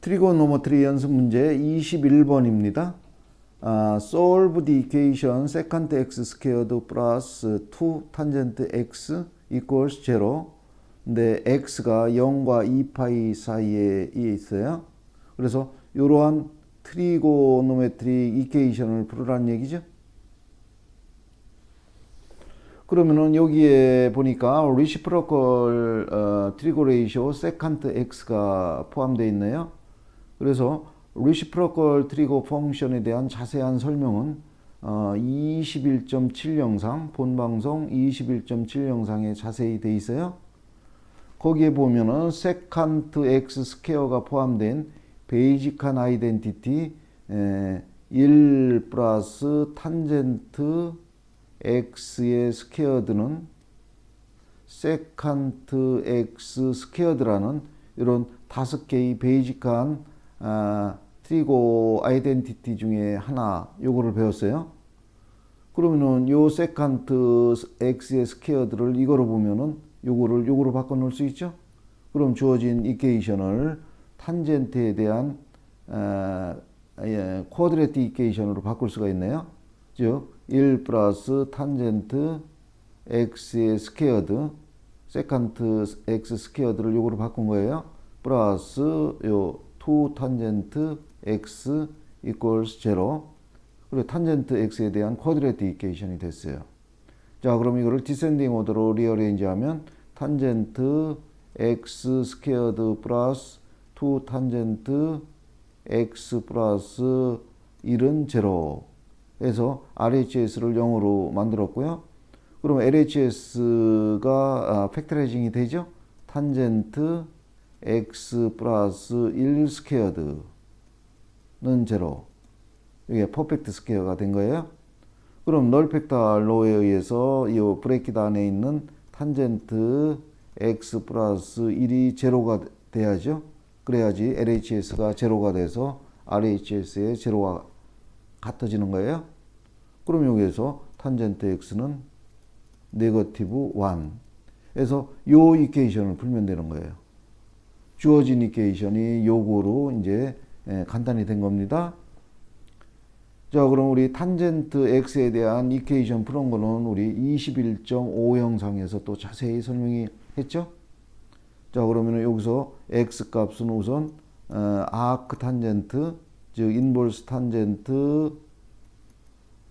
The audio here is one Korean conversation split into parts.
트리고노메트리 연습 문제 21번입니다. 아, solve the equation secant x squared plus 2 tangent x equals 0. 근데 x가 0과 2파이 사이에 있어요. 그래서 이러한 트리고노메트리 이퀘이션을 풀으라는 얘기죠. 그러면은 여기에 보니까 리시프로컬 어, 트리고 레이쇼 세칸트 x가 포함되어 있네요. 그래서 리시프로컬 트리고 펑션에 대한 자세한 설명은 어, 21.7 영상 본방송 21.7 영상에 자세히 돼 있어요. 거기에 보면은 세칸트 x 스퀘어가 포함된 베이직한 아이덴티티 1 플러스 탄젠트 x의 스퀘어드는 세칸트 x 스퀘어드라는 이런 다섯 개의 베이직한 아, 트리고 아이덴티티 중에 하나 요거를 배웠어요. 그러면은 요 세칸트 x의 스퀘어드를 이거로 보면은 요거를 요거로 바꿔 놓을 수 있죠. 그럼 주어진 이케이션을 탄젠트에 대한 아, 예, 쿼드레틱 이케이션으로 바꿀 수가 있네요. 즉, 1 플러스 탄젠트 x의 스퀘어드, 세칸트 x 스퀘어드를 요거로 바꾼 거예요. 플러스 요 2 탄젠트 x equals 0. 그리고 탄젠트 x에 대한 쿼드레틱 이케이션이 됐어요. 자, 그럼 이거를 디센딩 오더로 리어레인지 하면 탄젠트 x 스퀘어드 플러스 2 탄젠트 x 플러스 1은 0 해서 RHS를 0으로 만들었고요. 그럼 LHS가 팩터라이징이 되죠? 탄젠트 x 플러스 1 스퀘어드는 0 이게 퍼펙트 스퀘어가 된 거예요. 그럼 널 팩터 로에 의해서 이 브레이크 안에 있는 탄젠트 x 플러스 1이 제로가 돼야죠. 그래야지 LHS가 제로가 돼서 RHS의 제로가 같아지는 거예요. 그럼 여기에서 탄젠트 x는 네거티브 1에서 요 이케이션을 풀면 되는 거예요. 주어진 이케이션이 요거로 이제 간단히 된 겁니다. 자, 그럼 우리 탄젠트 x에 대한 이케이션 푸는 거는 우리 21.5 영상에서 또 자세히 설명이 했죠? 자, 그러면 여기서 x 값은 우선 어, 아크 탄젠트, 즉 인볼스 탄젠트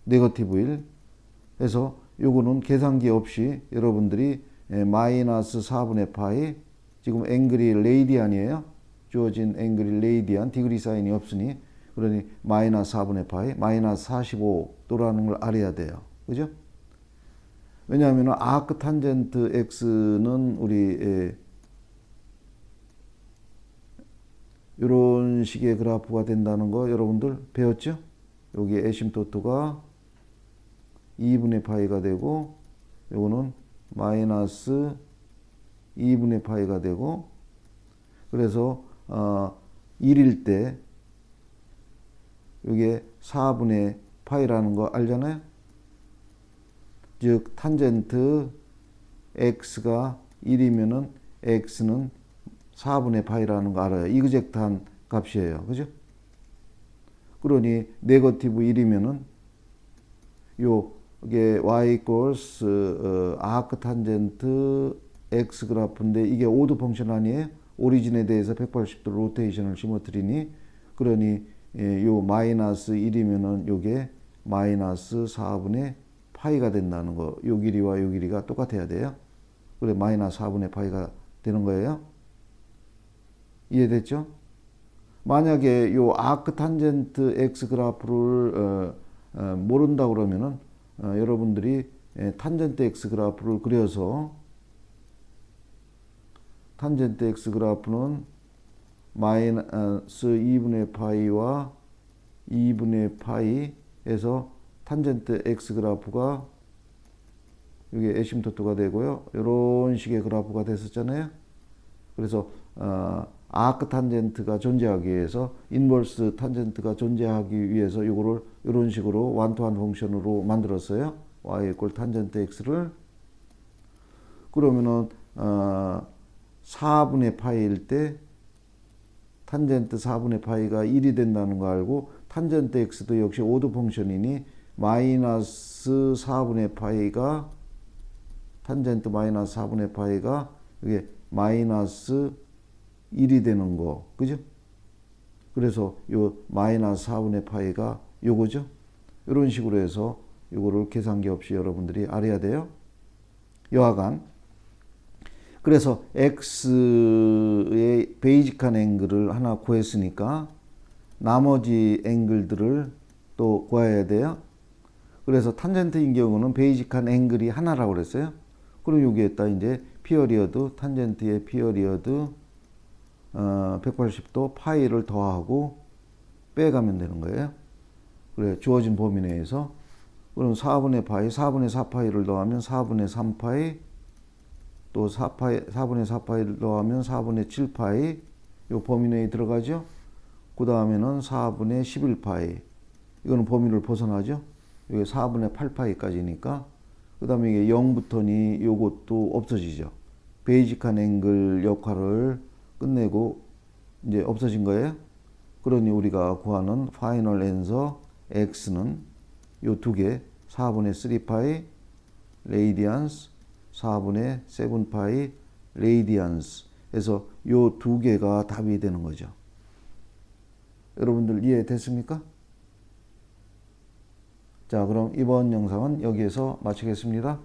네거티브 1 해서 요거는 계산기 없이 여러분들이 마이너스 4분의 파이 지금 앵글이 레이디안이에요. 주어진 앵글이 레이디안 디그리 사인이 없으니 그러니 마이너스 4분의 파이 마이너스 45도라는 걸 알아야 돼요. 그죠? 왜냐하면 아크 탄젠트 x는 우리 이런 식의 그래프가 된다는 거 여러분들 배웠죠? 여기 에심토트가 2분의 파이가 되고 요거는 마이너스 2분의 파이가 되고 그래서 어 1일 때 이게 4분의 파이라는 거 알잖아요. 즉 탄젠트 x가 1이면은 x는 4분의 파이라는 거 알아요. 이그젝트한 값이에요. 그죠? 그러니 네거티브 1이면은 요 이게 y equals 어, 아크 탄젠트 x 그래프인데 이게 오드 펑션 아니에요? 오리진에 대해서 180도 로테이션을 심어뜨리니 그러니 예, 요 마이너스 1이면은 요게 마이너스 4분의 파이가 된다는 거. 요 길이와 요 길이가 똑같아야 돼요. 그래 마이너스 4분의 파이가 되는 거예요. 이해됐죠? 만약에 요 아크 탄젠트 x 그래프를 어, 어, 모른다 그러면은 어, 여러분들이 예, 탄젠트 x 그래프를 그려서 탄젠트 x 그래프는 마이너스 2분의 파이와 2분의 파이에서 탄젠트 x 그래프가 이게 에심토트가 되고요. 이런 식의 그래프가 됐었잖아요. 그래서 어, 아크 탄젠트가 존재하기 위해서 인버스 탄젠트가 존재하기 위해서 이거를 이런 식으로 완투한 펑션으로 만들었어요. y 이꼴 탄젠트 x를 그러면은 어, 4분의 파이일 때 탄젠트 4분의 파이가 1이 된다는 거 알고 탄젠트 x도 역시 오드 펑션이니 마이너스 4분의 파이가 탄젠트 마이너스 4분의 파이가 이게 마이너스 1이 되는 거 그죠? 그래서 요 마이너스 4분의 파이가 요거죠. 이런 식으로 해서 요거를 계산기 없이 여러분들이 알아야 돼요. 여하간 그래서 x의 베이직한 앵글을 하나 구했으니까 나머지 앵글들을 또 구해야 돼요. 그래서 탄젠트인 경우는 베이직한 앵글이 하나라고 그랬어요. 그럼 여기에다 이제 피어리어드 탄젠트의 피어리어드 어, 180도 파이를 더하고 빼가면 되는 거예요. 그래 주어진 범위 내에서 그럼 4분의 파이, 4분의 4파이를 더하면 4분의 3파이, 또 4파이, 4분의 4파이를 더하면 4분의 7파이, 요 범위 내에 들어가죠. 그 다음에는 4분의 11파이, 이거는 범위를 벗어나죠. 이게 4분의 8파이까지니까, 그 다음에 이게 0부터니 요것도 없어지죠. 베이직한 앵글 역할을 끝내고 이제 없어진 거예요. 그러니 우리가 구하는 파이널 앤서 x는 요 두 개, 4분의 3파이 레이디안스, 4분의 7파이 레이디안스 해서 요 두 개가 답이 되는 거죠. 여러분들 이해됐습니까? 자, 그럼 이번 영상은 여기에서 마치겠습니다.